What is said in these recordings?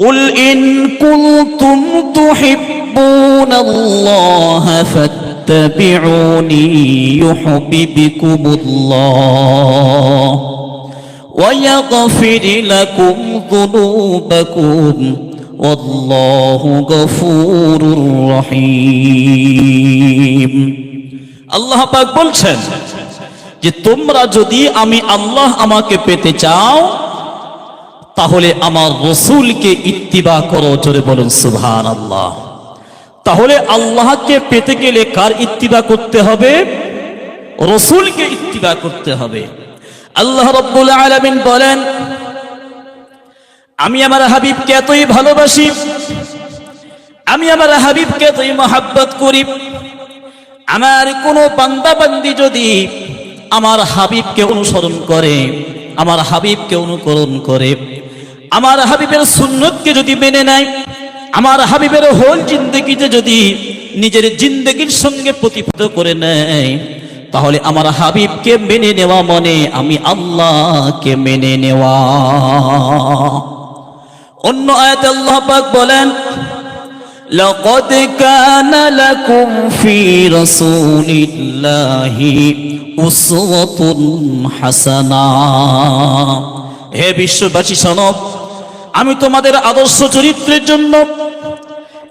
قل إن كنتم تحبون الله فاتبعوني يحببكم الله ويغفر لكم ذنوبكم والله غفور رحيم আল্লাহ পাক বলছেন যে তোমরা যদি আমি আল্লাহ আমাকে পেতে চাও তাহলে আমার রসুলকে ইত্তিবা করো, জোরে বলুন সুবহান আল্লাহ তাহলে আল্লাহকে পেতে গেলে কার ইত্তিবা করতে হবে? রসুলকে ইত্তিবা করতে হবে। আল্লাহ রব্বুল আলামিন বলেন, আমি আমার হাবিবকে এতই ভালোবাসি, আমি আমার হাবিবকে এতই মহাব্বত করি, আমার কোনো বান্দা বান্দি যদি আমার হাবিবকে অনুসরণ করে, আমার হাবিবকে অনুকরণ করে আমার হাবিবের সুন্নতকে যদি মেনে নেয় আমার হাবিবের হোল জিন্দগিতে যদি নিজের জিন্দগির সঙ্গে প্রতিফলিত করে নেয় তাহলে আমার হাবিবকে মেনে নেওয়া মনে আমি আল্লাহকে মেনে নেওয়া অন্য আয়াতে আল্লাহ পাক বলেন لقد كان لكم في رسول الله أسوة حسنة হে বিশ্ববাসী সনব আমি তোমাদের আদর্শ চরিত্রের জন্য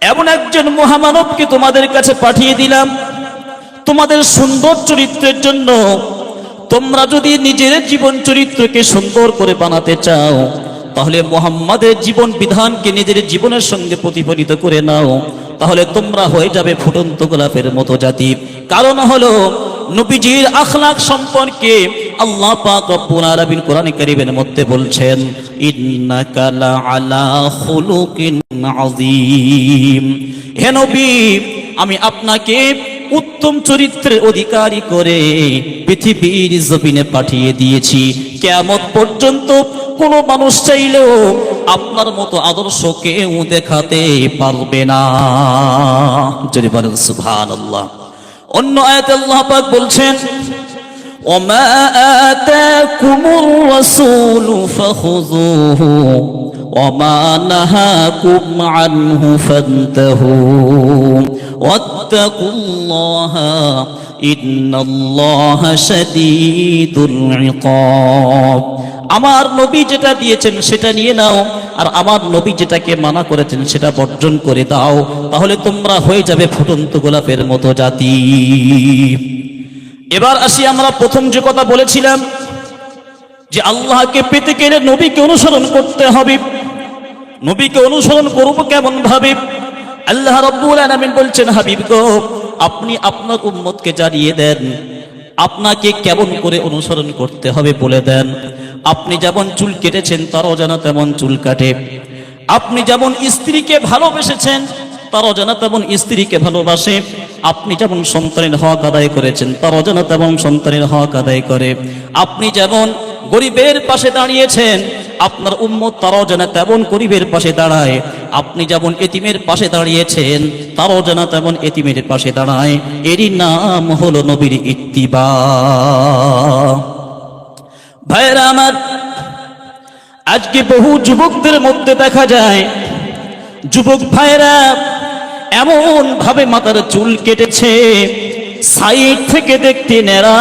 এমন একজন মহামানবকে তোমাদের কাছে পাঠিয়ে দিলাম। তোমাদের সুন্দর চরিত্রের জন্য তোমরা যদি নিজের জীবন চরিত্রকে সুন্দর করে বানাতে চাও, তাহলে মোহাম্মদের জীবন বিধানকে নিজের জীবনের সঙ্গে প্রতিফলিত করে নাও। তাহলে তোমরা হয়ে যাবে ফুটন্ত গোলাপের মতো জাতি। কারণ হলো নবীজির আখলাক সম্পর্কে আল্লাহ পাক রব্বুল আলামিন কোরআনে কারীমের মধ্যে বলছেন, ইন্নাকা আলা খুলুকিন আযীম। হে নবী, আমি আপনাকে উত্তম চরিত্রের অধিকারী করে পৃথিবীর জমিনে পাঠিয়ে দিয়েছি। কেমন পর্যন্ত কোনো মানুষ চাইলেও আপনার মতো আদর্শ কেউ দেখাতে পারবে না। যদি বলেন সুভান আল্লাহ অন্য আয়াতে আল্লাহ পাক বলছেন وما آتاكم الرسول فخذوه وما نهاكم عنه فانتهوا واتقوا الله إن الله شديد العقاب আমার নবী যেটা দিয়েছেন সেটা নিয়ে নাও, আর আমার নবী যেটাকে মানা করেছেন সেটা বর্জন করে দাও, তাহলে তোমরা হয়ে যাবে ফুটন্ত গোলাপের মতো জাতি। এবার আসি আমরা প্রথম যে কথা বলেছিলাম, যে আল্লাহকে পেতে গেলে নবীকে অনুসরণ করতে হবে। নবীকে অনুসরণ করব কেমন ভাবে আল্লাহ রব্বুল আলামিন বলছেন, হাবিব গো, আপনি আপনার উম্মতকে জানিয়ে দেন, আপনাকে কেমন করে অনুসরণ করতে হবে বলে দেন। আপনি যেমন চুল কেটেছেন, তারাও যেন তেমন চুল কাটে। আপনি যেমন স্ত্রীকে ভালোবেসেছেন, তারাও যেন তেমন স্ত্রীকে ভালোবাসে। আপনি যেমন সন্তানের হক আদায় করেছেন, তারাও যেন তেমন সন্তানের হক আদায় করে। আপনি যেমন গরিবের পাশে দাঁড়িয়েছেন, আপনার উম্মত তারাও যেন তেমন গরিবের পাশে দাঁড়ায়। আপনি যেমন এতিমের পাশে দাঁড়িয়েছেন, তারাও যেন তেমন এতিমের পাশে দাঁড়ায়। এরই নাম হলো নবীর ইত্তিবা। ভাইরা আমার, আজকে বহু যুবকদের মধ্যে দেখা যায়, যুবক ভাইরা এমন ভাবে মাথার চুল কেটেছে, সাইড থেকে দেখতে নেড়া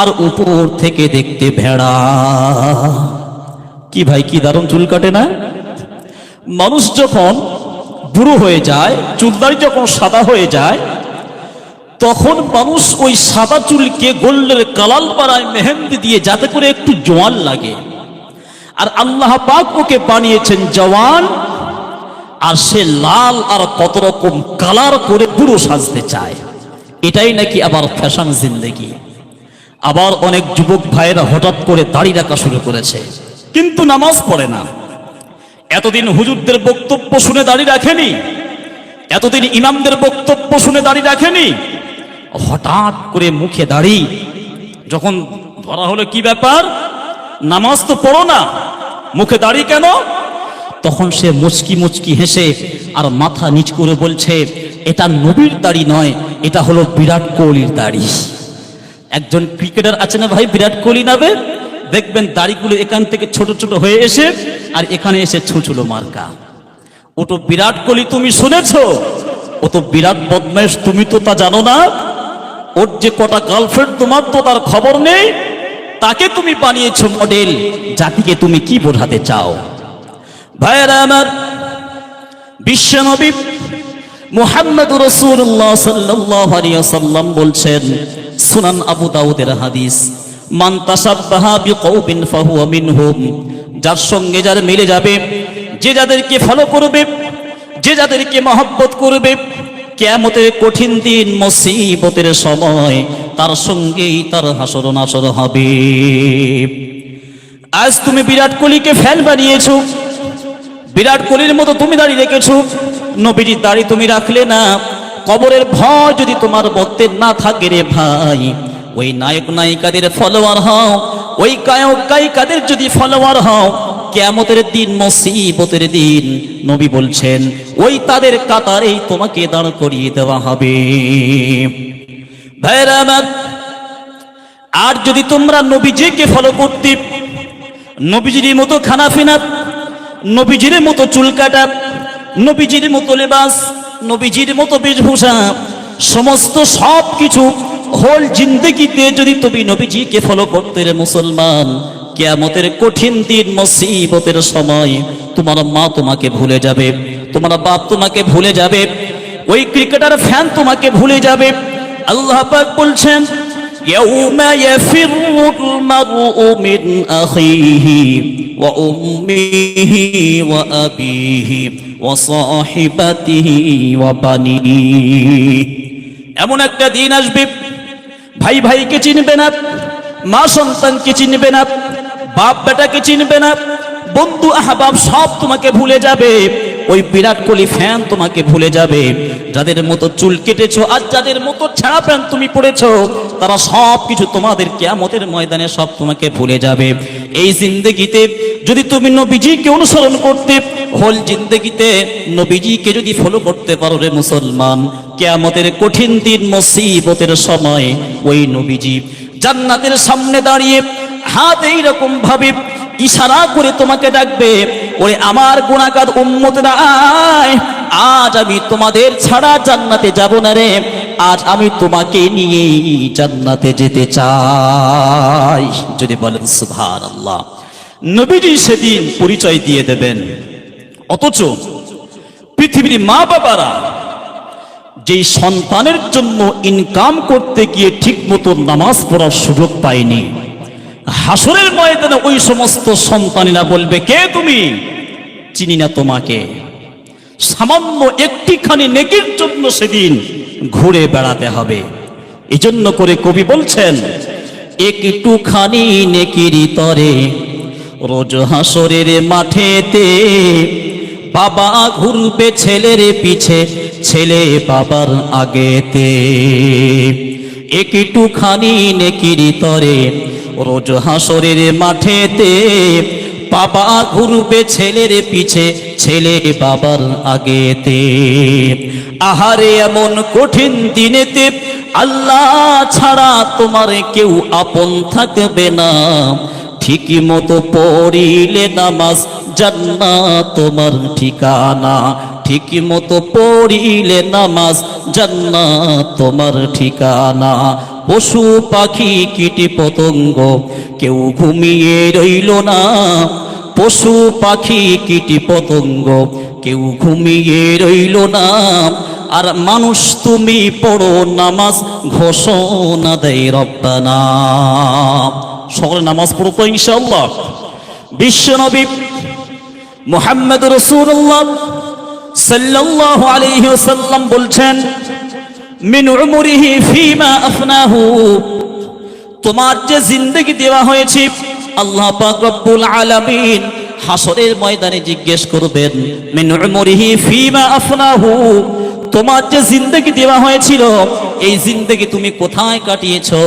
আর উপর থেকে দেখতে ভেড়া। কি ভাই, কি দারুণ চুল কাটে না? মানুষ যখন বুড়ো হয়ে যায় চুলদারি যখন সাদা হয়ে যায় তখন মানুষ ওই সাদা চুলকে গোল্ডের কালাল পাড়ায় মেহেন্দি দিয়ে যাতে করে একটু জোয়ান লাগে। আর আল্লাহ পাক ওকে বানিয়েছেন জওয়ান, আর সে লাল আর কত রকম কালার করে পুরো সাজতে চায়। এটাই নাকি আবার ফ্যাশন জিন্দেগি। আবার অনেক যুবক ভাইয়েরা হঠাৎ করে দাড়ি রাখা শুরু করেছে। কিন্তু নামাজ পড়ে না। এতদিন হুজুরদের বক্তব্য শুনে দাড়ি রাখেনি। এতদিন ইমামদের বক্তব্য শুনে দাড়ি রাখেনি। হঠাৎ করে মুখে দাড়ি, যখন ধরা হলো কি ব্যাপার? নামাজ তো পড়ো না। মুখে দাড়ি কেন? তখন সে মুচকি মুচকি হেসে আর মাথা নিচ করে বলছে, এটা নবীর দাড়ি নয়, এটা হলো বিরাট কোহলির দাড়ি। একজন ক্রিকেটার আছে না ভাই, বিরাট কোহলি নামে? দেখবেন দাড়িগুলো এখান থেকে ছোট ছোট হয়ে এসে আর এখানে এসে ছুঁচুলো মার্কা। ও তো বিরাট কোহলি তুমি শুনেছ? ও তো বিরাট বদমেশ তুমি তো তা জানো না? ওর যে কটা গার্লফ্রেন্ড তোমার তো তার খবর নেই। তাকে তুমি বানিয়েছো মডেল জাতিকে তুমি কি বোঝাতে চাও? ভাইয়েরা আমার বিশ্বনবী মুহাম্মদ রসুল্লাহ সাল্লাহ সাল্লাম বলছেন, সুনান আবু দাউদের হাদিস, মান তাসাব্বাহা বিকৌমিন ফাহুয়া মিনহুম, যার সঙ্গে যার মিলে যাবে, যে যাদেরকে ফলো করবে, যে যাদেরকে মহব্বত করবে কেয়ামতের কঠিন দিন, মুসিবতের সময় তার সঙ্গেই তার হাসর নাসর হবে। আজ তুমি বিরাট কোহলিকে ফ্যান বানিয়েছো। বিরাট কোহলির মতো তুমি দাঁড়িয়ে রেখেছো। নবীজির দাড়ি তুমি রাখলে না। কবরের ভয় যদি তোমার মধ্যে না থাকে রে ভাই, ওই নায়ক নায়িকাদের ফলোয়ার হও, ওই গায়ক গায়িকাদের যদি ফলোয়ার হও কেমতের দিন, মুসিবতের দিন, নবী বলছেন, ওই তাদের কাতারেই তোমাকে দাঁড় করিয়ে দেওয়া হবে। আর যদি তোমরা নবীজিকে ফলো করতে, নবীজির মতো খানা ফিনা নবীজির মতো চুল কাটা নবীজির মতো লেবাস, নবীজির মতো বেশভূষা, সমস্ত সব কিছু হোল জিন্দগিতে যদি তুমি নবীজিকে ফলো করতে রে মুসলমান কেয়ামতের কঠিন দিন মুসিবতের সময় তোমার মা তোমাকে ভুলে যাবে তোমার বাপ তোমাকে ভুলে যাবে ওই ক্রিকেটার ফ্যান তোমাকে ভুলে যাবে আল্লাহ পাক বলছেন يوم يفر المرء من أخيه وأمه وأبيه وصاحبته وبنيه এমন একটা দিন আসবে ভাই ভাইকে চিনবে না মা সন্তানকে চিনবে না বাপ বেটাকে চিনবে না, বন্ধু আহবাব সব তোমাকে ভুলে যাবে, ওই বিরাট কোহলি ফ্যান তোমাকে ভুলে যাবে। যাদের মতো চুল কেটেছো আর যাদের মতো ছাড়া প্যান্ট তুমি পড়েছো তারা সব কিছু তোমাদের কেয়ামতের ময়দানে সব তোমাকে ভুলে যাবে। এই জিন্দগিতে যদি তুমি নবীজিকে অনুসরণ করতে হোল জিন্দগিতে নবীজিকে যদি ফলো করতে পারো রে মুসলমান, কেয়ামতের কঠিন দিন, মুসিবতের সময় ওই নবীজি জান্নাতের সামনে দাঁড়িয়ে হাত এইরকম ভাবে ইশারা করে তোমাকে ডাকবে, ওরে আমার গুণাকার উম্মতরা, আয়, আজ আমি তোমাদের ছাড়া জান্নাতে যাব না রে, আজ আমি তোমাকে নিয়ে জান্নাতে যেতে চাই। যদি বলেন সুভান আল্লাহ নবীজি সেদিন পরিচয় দিয়ে দেবেন। অথচ পৃথিবীর মা বাবারা যেই সন্তানের জন্য ইনকাম করতে গিয়ে ঠিক মতো নামাজ পড়ার সুযোগ পায়নি হাসরের ময়দানে ওই সমস্ত সন্তানেরা বলবে, কে তুমি? চিনি না তোমাকে। সামান্য একটিখানি নেকির জন্য সেদিন ঘুরে বেড়াতে হবে। এজন্য করে কবি বলছেন, একটুখানি নেকির তরে রোজ হাসরের মাঠেতে বাবা ঘুরবে ছেলের পিছে, ছেলে বাবার আগেতে। একটুখানি নেকির তরে রোজ হাসরের মাঠেতে বাবা ঘুরবে ছেলের পিছে, ছেলে বাবার আগেতে। আহারে এমন কঠিন দিনেতে আল্লাহ ছাড়া তোমার কেউ আপন থাকবে না। ঠিকই মতো পড়িলে নামাজ জান্না তোমার ঠিকানা। ঠিকই মতো পড়িলে নামাজ জান্না তোমার ঠিকানা। পশু পাখি, কীটি পতঙ্গ, কেউ ঘুমিয়ে রইল না। পশু পাখি, কীটি পতঙ্গ, কেউ ঘুমিয়ে রইল না। আর মানুষ তুমি পড়ো নামাজ ঘোষণা দেয় রব্বানা। সকলে নামাজ পড়ো তো ইনশাল্লাহ বিশ্বনবী মোহাম্মদ রসুল্লাহ সাল্লাল্লাহু আলাইহি ওয়াসাল্লাম বলছেন মিন ফিমা আফনাহু। তোমার যে জিন্দগি দেওয়া হয়েছে, আল্লাহ পাক রব্বুল আলামিন হাসরের ময়দানে জিজ্ঞেস করবেন, মিন ফিমা আফনাহু। তোমার যে জিন্দগি দেওয়া হয়েছিল, এই জিন্দগি তুমি কোথায় কাটিয়েছো?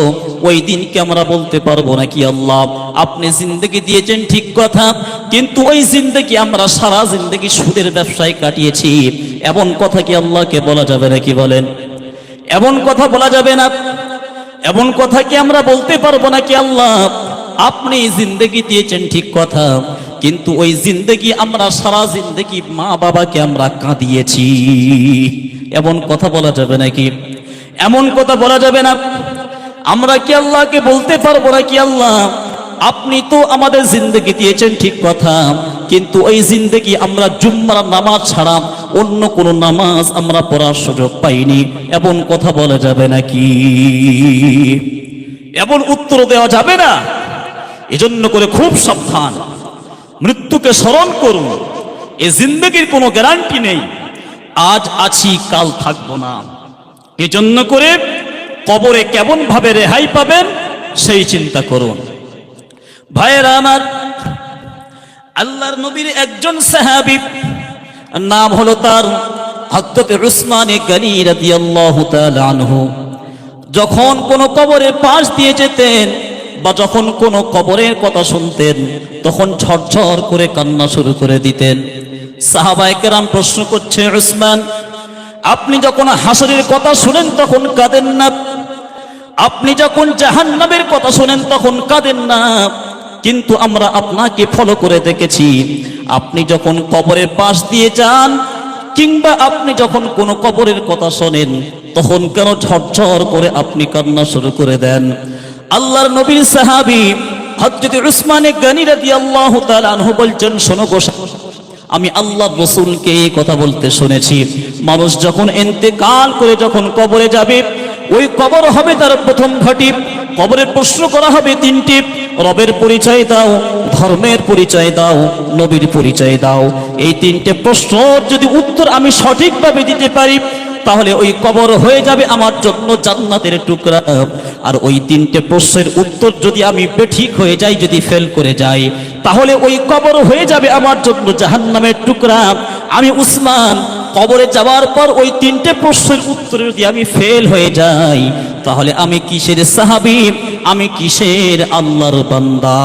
ওই দিনকে আমরা বলতে পারব নাকি আল্লাহ? আপনি জিন্দগি দিয়েছেন ঠিক কথা, কিন্তু ওই জিন্দগি আমরা সারা জিন্দগি সুদের ব্যবসায় কাটিয়েছি। এমন কথা কি আল্লাহকে বলা যাবে নাকি বলেন? এমন কথা বলা যাবে না। এমন কথা কি আমরা বলতে পারব না কি আল্লাহ? আপনি জিন্দগি দিয়েছেন ঠিক কথা। কিন্তু ওই জিন্দগি আমরা, সারা জিন্দেগি মা বাবাকে আমরা কাঁদিয়েছি। এমন কথা বলা যাবে নাকি? এমন কথা বলা যাবে না। আমরা কি আল্লাহকে বলতে পারব না কি আল্লাহ? আপনি তো আমাদের জিন্দগি দিয়েছেন ঠিক কথা। কিন্তু ওই জিন্দগি আমরা জুম্মার নামাজ ছাড়া অন্য কোনো নামাজ আমরা পড়ার সুযোগ পাইনি। এমন কথা বলা যাবে নাকি? এমন উত্তর দেওয়া যাবে না। এজন্য করে খুব সাবধান। মৃত্যুকে স্মরণ করুন। এ জিন্দগির কোনো গ্যারান্টি নেই। আজ আছি, কাল থাকব না। এজন্য করে কবরে কেমন ভাবে রেহাই পাবেন, সেই চিন্তা করুন। ভাইয়েরা আমার, আল্লাহর নবীর একজন সাহাবী নাম হলো তার হযরত উসমান গনি রাদিয়াল্লাহু তাআলা যখন কোনো কবরের পাশ দিয়ে যেতেন বা যখন কোনো কবরের কথা শুনতেন, তখন ঝরঝর করে কান্না শুরু করে দিতেন। সাহাবায়ে কেরাম প্রশ্ন করছে, উসমান, আপনি যখন হাসরের কথা শুনেন তখন কাঁদেন না? আপনি যখন জাহান্নামের কথা শুনেন তখন কাঁদেন না। কিন্তু আমরা আপনাকে ফলো করে দেখেছি। আপনি যখন কবরের পাশ দিয়ে যান, কিংবা আপনি যখন কোনো কবরের কথা শোনেন, তখন কেন ঝরঝর করে আপনি কান্না শুরু করে দেন? আল্লাহর নবীর সাহাবী হযরত উসমানে গনি রাদিয়াল্লাহু তাআলা আনহু বলছেন, শোনো গো আমি আল্লাহ রসুলকে এই কথা বলতে শুনেছি। মানুষ যখন এন্তেকাল করে যখন কবরে যাবে, ওই কবর হবে তার প্রথম ঘাটি। কবরের প্রশ্ন করা হবে তিনটি। রবের পরিচয় দাও, ধর্মের পরিচয় দাও, নবীর পরিচয় দাও। এই তিনটে প্রশ্ন যদি উত্তর আমি সঠিকভাবে দিতে পারি, তাহলে ওই কবর হয়ে যাবে আমার জন্য জান্নাতের টুকরা। আর ওই তিনটে প্রশ্নের উত্তর যদি আমি বেঠিক হয়ে যাই, যদি ফেল করে যাই, তাহলে ওই কবর হয়ে যাবে আমার জন্য জাহান্নামের টুকরা। আমি উসমান কবরে যাওয়ার পর ওই তিনটে প্রশ্নের উত্তরে যদি আমি ফেল হয়ে যাই। তাহলে আমি কিসের সাহাবি? আমি কিসের আল্লাহর বান্দা?